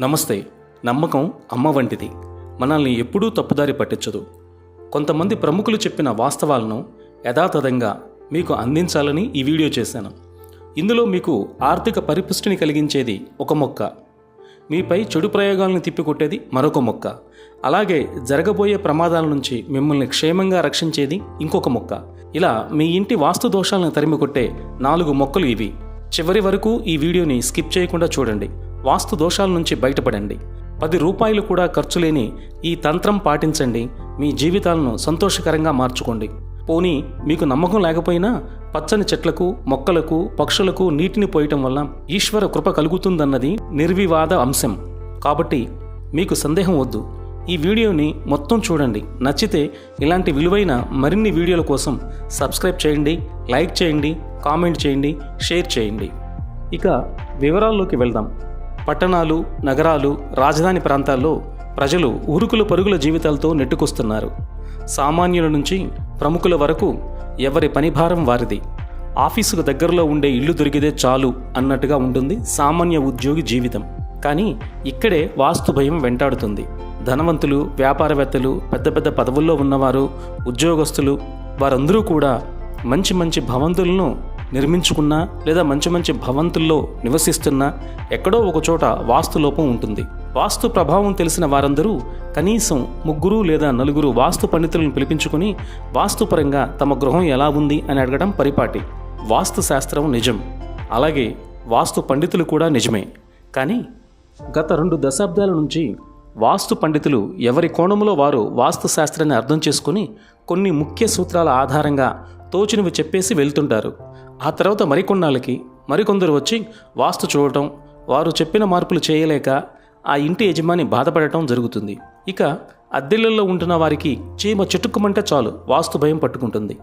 నమస్తే. నమ్మకం అమ్మ వంటిది. మనల్ని ఎప్పుడూ తప్పుదారి పట్టించదు. కొంతమంది ప్రముఖులు చెప్పిన వాస్తవాలను యథాతథంగా మీకు అందించాలని ఈ వీడియో చేశాను. ఇందులో మీకు ఆర్థిక పరిపుష్టిని కలిగించేది ఒక మొక్క. మీపై చెడు ప్రయోగాలను తిప్పికొట్టేది మరొక మొక్క. అలాగే జరగబోయే ప్రమాదాల నుంచి మిమ్మల్ని క్షేమంగా రక్షించేది ఇంకొక మొక్క. ఇలా మీ ఇంటి వాస్తు దోషాలను తరిమి కొట్టే నాలుగు మొక్కలు ఇవి. చివరి వరకు ఈ వీడియోని స్కిప్ చేయకుండా చూడండి. వాస్తు దోషాల నుంచి బయటపడండి. పది రూపాయలు కూడా ఖర్చు లేని ఈ తంత్రం పాటించండి. మీ జీవితాలను సంతోషకరంగా మార్చుకోండి. పోనీ మీకు నమ్మకం లేకపోయినా పచ్చని చెట్లకు మొక్కలకు పక్షులకు నీటిని పోయటం వల్ల ఈశ్వర కృప కలుగుతుందన్నది నిర్వివాద అంశం. కాబట్టి మీకు సందేహం వద్దు. ఈ వీడియోని మొత్తం చూడండి. నచ్చితే ఇలాంటి విలువైన మరిన్ని వీడియోల కోసం సబ్స్క్రైబ్ చేయండి లైక్ చేయండి కామెంట్ చేయండి షేర్ చేయండి. ఇక వివరాల్లోకి వెళ్దాం. పట్టణాలు నగరాలు రాజధాని ప్రాంతాల్లో ప్రజలు ఉరుకుల పరుగుల జీవితాలతో నెట్టుకొస్తున్నారు. సామాన్యుల నుంచి ప్రముఖుల వరకు ఎవరి పనిభారం వారిది. ఆఫీసుకు దగ్గరలో ఉండే ఇల్లు దొరికితే చాలు అన్నట్టుగా ఉంటుంది సామాన్య ఉద్యోగి జీవితం. కానీ ఇక్కడే వాస్తు భయం వెంటాడుతుంది. ధనవంతులు వ్యాపారవేత్తలు పెద్ద పెద్ద పదవుల్లో ఉన్నవారు ఉద్యోగస్తులు వారందరూ కూడా మంచి మంచి భవంతులను నిర్మించుకున్నా లేదా మంచి మంచి భవంతుల్లో నివసిస్తున్నా ఎక్కడో ఒకచోట వాస్తులోపం వాస్తు లోపం ఉంటుంది. వాస్తు ప్రభావం తెలిసిన వారందరూ కనీసం ముగ్గురు లేదా నలుగురు వాస్తు పండితులను పిలిపించుకుని వాస్తుపరంగా తమ గృహం ఎలా ఉంది అని అడగడం పరిపాటి. వాస్తు శాస్త్రం నిజం. అలాగే వాస్తు పండితులు కూడా నిజమే. కానీ గత రెండు దశాబ్దాల నుంచి వాస్తు పండితులు ఎవరి కోణంలో వారు వాస్తు శాస్త్రాన్ని అర్థం చేసుకుని కొన్ని ముఖ్య సూత్రాల ఆధారంగా తోచినవి చెప్పేసి వెళ్తుంటారు. ఆ తర్వాత మరికొన్నాళ్ళకి మరికొందరు వచ్చి వాస్తు చూడటం వారు చెప్పిన మార్పులు చేయలేక ఆ ఇంటి యజమాని బాధపడటం జరుగుతుంది. ఇక అద్దెళ్ళల్లో ఉంటున్న వారికి చీమ చెట్టుకుమంటే చాలు వాస్తు భయం పట్టుకుంటుంది.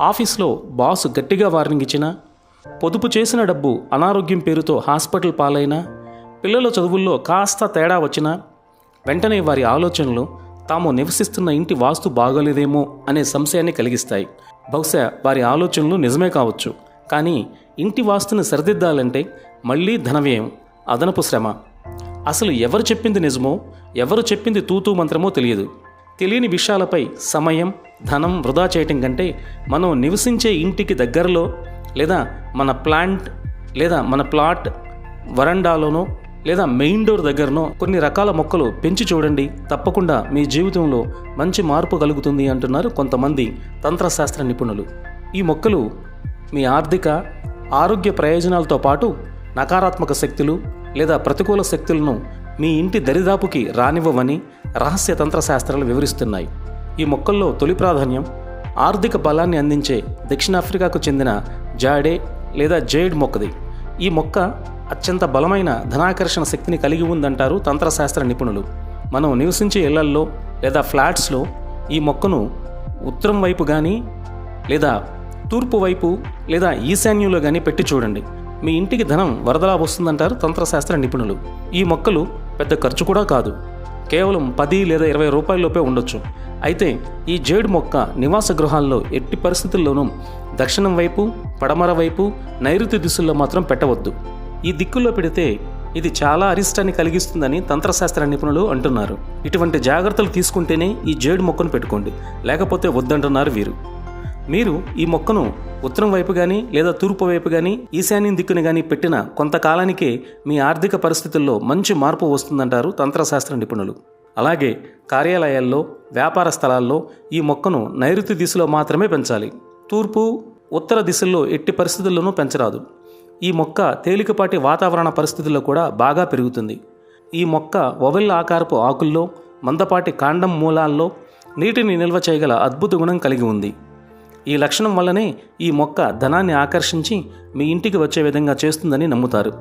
ఆఫీస్లో బాస్ గట్టిగా వార్నింగ్ ఇచ్చినా పొదుపు చేసిన డబ్బు అనారోగ్యం పేరుతో హాస్పిటల్ పాలైనా పిల్లల చదువుల్లో కాస్త తేడా వచ్చినా వెంటనే వారి ఆలోచనలు తాము నివసిస్తున్న ఇంటి వాస్తు బాగోలేదేమో అనే సంశయాన్ని కలిగిస్తాయి. బహుశా వారి ఆలోచనలు నిజమే కావచ్చు. కానీ ఇంటి వాస్తుని సరిదిద్దాలంటే మళ్ళీ ధనవ్యయం అదనపు శ్రమ. అసలు ఎవరు చెప్పింది నిజమో ఎవరు చెప్పింది తూతూ మంత్రమో తెలియదు. తెలియని విషయాలపై సమయం ధనం వృధా చేయటం కంటే మనం నివసించే ఇంటికి దగ్గరలో లేదా మన ప్లాంట్ లేదా మన ప్లాట్ వరండాలోనో లేదా మెయిన్ డోర్ దగ్గరనో కొన్ని రకాల మొక్కలు పెంచి చూడండి. తప్పకుండా మీ జీవితంలో మంచి మార్పు కలుగుతుంది అంటున్నారు కొంతమంది తంత్రశాస్త్ర నిపుణులు. ఈ మొక్కలు మీ ఆర్థిక ఆరోగ్య ప్రయోజనాలతో పాటు నకారాత్మక శక్తులు లేదా ప్రతికూల శక్తులను మీ ఇంటి దరిదాపుకి రానివ్వవని రహస్య తంత్రశాస్త్రాలు వివరిస్తున్నాయి. ఈ మొక్కల్లో తొలి ప్రాధాన్యం ఆర్థిక బలాన్ని అందించే దక్షిణాఫ్రికాకు చెందిన జాడే లేదా జేడ్ మొక్కది. ఈ మొక్క అత్యంత బలమైన ధనాకర్షణ శక్తిని కలిగి ఉందంటారు తంత్రశాస్త్ర నిపుణులు. మనం నివసించే ఇళ్ళల్లో లేదా ఫ్లాట్స్లో ఈ మొక్కను ఉత్తరం వైపు కానీ లేదా తూర్పు వైపు లేదా ఈశాన్యంలో కానీ పెట్టి చూడండి. మీ ఇంటికి ధనం వరదలా వస్తుందంటారు తంత్రశాస్త్ర నిపుణులు. ఈ మొక్కలు పెద్ద ఖర్చు కూడా కాదు. కేవలం పది లేదా ఇరవై రూపాయలలోపే ఉండొచ్చు. అయితే ఈ జేడు మొక్క నివాస గృహాల్లో ఎట్టి పరిస్థితుల్లోనూ దక్షిణం వైపు పడమర వైపు నైరుతి దిశల్లో మాత్రం పెట్టవద్దు. ఈ దిక్కుల్లో పెడితే ఇది చాలా అరిష్టాన్ని కలిగిస్తుందని తంత్రశాస్త్ర నిపుణులు అంటున్నారు. ఇటువంటి జాగ్రత్తలు తీసుకుంటేనే ఈ జేడు మొక్కను పెట్టుకోండి. లేకపోతే వద్దంటున్నారు వీరు. మీరు ఈ మొక్కను ఉత్తరం వైపు కానీ లేదా తూర్పు వైపు కానీ ఈశాన్యం దిక్కుని కానీ పెట్టిన కొంతకాలానికే మీ ఆర్థిక పరిస్థితుల్లో మంచి మార్పు వస్తుందంటారు తంత్రశాస్త్ర నిపుణులు. అలాగే కార్యాలయాల్లో వ్యాపార స్థలాల్లో ఈ మొక్కను నైరుతి దిశలో మాత్రమే పెంచాలి. తూర్పు ఉత్తర దిశల్లో ఎట్టి పరిస్థితుల్లోనూ పెంచరాదు. ఈ మొక్క తేలికపాటి వాతావరణ పరిస్థితుల్లో కూడా బాగా పెరుగుతుంది. ఈ మొక్క ఒవెల్ ఆకారపు ఆకుల్లో మందపాటి కాండం మూలాల్లో నీటిని నిల్వ చేయగల అద్భుత గుణం కలిగి ఉంది. ఈ లక్షణం వల్లనే ఈ మొక్క ధనాన్ని ఆకర్షించి మీ ఇంటికి వచ్చే విధంగా చేస్తుందని నమ్ముతారు.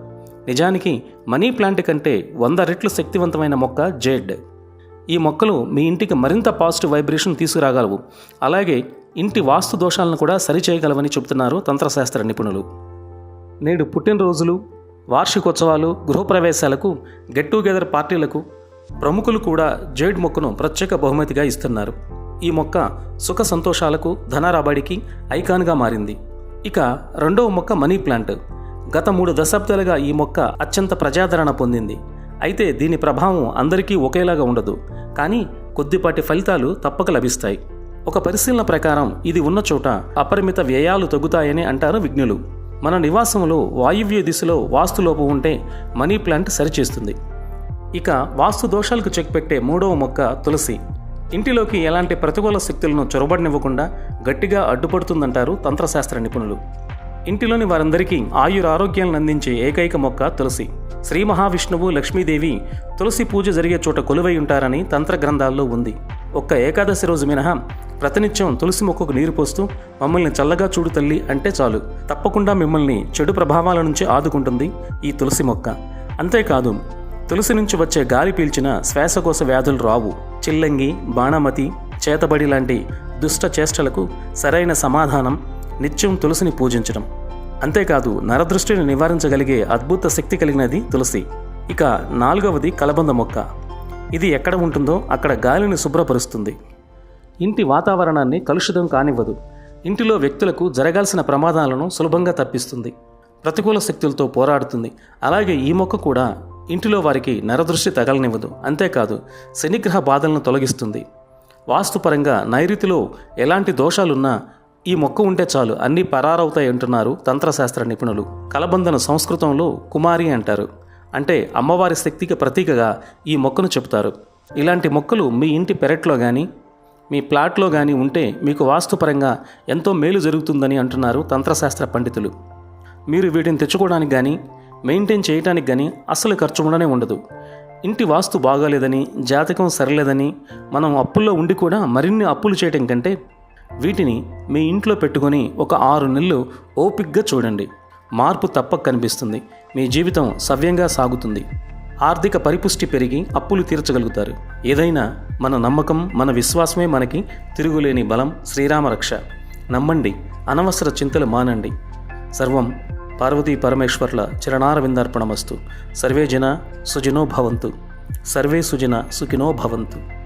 నిజానికి మనీ ప్లాంట్ కంటే వంద రెట్లు శక్తివంతమైన మొక్క జేడ్. ఈ మొక్కలు మీ ఇంటికి మరింత పాజిటివ్ వైబ్రేషన్ తీసుకురాగలవు. అలాగే ఇంటి వాస్తు దోషాలను కూడా సరిచేయగలవని చెబుతున్నారు తంత్రశాస్త్ర నిపుణులు. నేడు పుట్టినరోజులు వార్షికోత్సవాలు గృహప్రవేశాలకు గెట్ టుగెదర్ పార్టీలకు ప్రముఖులు కూడా జైడ్ మొక్కను ప్రత్యేక బహుమతిగా ఇస్తున్నారు. ఈ మొక్క సుఖ సంతోషాలకు ధన రాబడికి ఐకాన్గా మారింది. ఇక రెండవ మొక్క మనీ ప్లాంట్. గత మూడు దశాబ్దాలుగా ఈ మొక్క అత్యంత ప్రజాదరణ పొందింది. అయితే దీని ప్రభావం అందరికీ ఒకేలాగా ఉండదు. కానీ కొద్దిపాటి ఫలితాలు తప్పక లభిస్తాయి. ఒక పరిశీలన ప్రకారం ఇది ఉన్న చోట అపరిమిత వ్యయాలు తగ్గుతాయని అంటారు విజ్ఞులు. మన నివాసంలో వాయువ్య దిశలో వాస్తులోపు ఉంటే మనీ ప్లాంట్ సరిచేస్తుంది. ఇక వాస్తు దోషాలకు చెక్ పెట్టే మూడవ మొక్క తులసి. ఇంటిలోకి ఎలాంటి ప్రతికూల శక్తులను చొరబడినివ్వకుండా గట్టిగా అడ్డుపడుతుందంటారు తంత్రశాస్త్ర నిపుణులు. ఇంటిలోని వారందరికీ ఆయురారోగ్యాలను అందించే ఏకైక మొక్క తులసి. శ్రీ మహావిష్ణువు లక్ష్మీదేవి తులసి పూజ జరిగే చోట కొలువై ఉంటారని తంత్ర గ్రంథాల్లో ఉంది. ఒక్క ఏకాదశి రోజు మినహా ప్రతినిత్యం తులసి మొక్కకు నీరు పోస్తూ మమ్మల్ని చల్లగా చూడు తల్లి అంటే చాలు. తప్పకుండా మిమ్మల్ని చెడు ప్రభావాల నుంచి ఆదుకుంటుంది ఈ తులసి మొక్క. అంతేకాదు తులసి నుంచి వచ్చే గాలి పీల్చిన శ్వాసకోశ వ్యాధులు రావు. చిల్లంగి బాణమతి చేతబడి లాంటి దుష్ట చేష్టలకు సరైన సమాధానం నిత్యం తులసిని పూజించడం. అంతేకాదు నరదృష్టిని నివారించగలిగే అద్భుత శక్తి కలిగినది తులసి. ఇక నాలుగవది కలబంద మొక్క. ఇది ఎక్కడ ఉంటుందో అక్కడ గాలిని శుభ్రపరుస్తుంది. ఇంటి వాతావరణాన్ని కలుషితం కానివ్వదు. ఇంటిలో వ్యక్తులకు జరగాల్సిన ప్రమాదాలను సులభంగా తప్పిస్తుంది. ప్రతికూల శక్తులతో పోరాడుతుంది. అలాగే ఈ మొక్క కూడా ఇంటిలో వారికి నరదృష్టి తగలనివ్వదు. అంతేకాదు శనిగ్రహ బాధలను తొలగిస్తుంది. వాస్తుపరంగా నైరుతిలో ఎలాంటి దోషాలున్నా ఈ మొక్క ఉంటే చాలు అన్నీ పరారవుతాయి అంటున్నారు తంత్రశాస్త్ర నిపుణులు. కలబందను సంస్కృతంలో కుమారి అంటారు. అంటే అమ్మవారి శక్తికి ప్రతీకగా ఈ మొక్కను చెబుతారు. ఇలాంటి మొక్కలు మీ ఇంటి పెరట్లో కానీ మీ ప్లాట్లో కానీ ఉంటే మీకు వాస్తుపరంగా ఎంతో మేలు జరుగుతుందని అంటున్నారు తంత్రశాస్త్ర పండితులు. మీరు వీటిని తెచ్చుకోవడానికి కానీ మెయింటైన్ చేయడానికి కానీ అస్సలు ఖర్చు ఉండనే ఉండదు. ఇంటి వాస్తు బాగాలేదని జాతకం సరలేదని మనం అప్పుల్లో ఉండి కూడా మరిన్ని అప్పులు చేయటం కంటే వీటిని మీ ఇంట్లో పెట్టుకొని ఒక ఆరు నెలలు ఓపిక్గా చూడండి. మార్పు తప్పక కనిపిస్తుంది. మీ జీవితం సవ్యంగా సాగుతుంది. ఆర్థిక పరిపుష్టి పెరిగి అప్పులు తీర్చగలుగుతారు. ఏదైనా మన నమ్మకం మన విశ్వాసమే మనకి తిరుగులేని బలం శ్రీరామ రక్ష. నమ్మండి అనవసర చింతలు మానండి. సర్వం పార్వతీ పరమేశ్వర్ల చరణారవిందార్పణమస్తు. సర్వే జన సుజినో భవంతు. సర్వే సుజన సుఖినో భవంతు.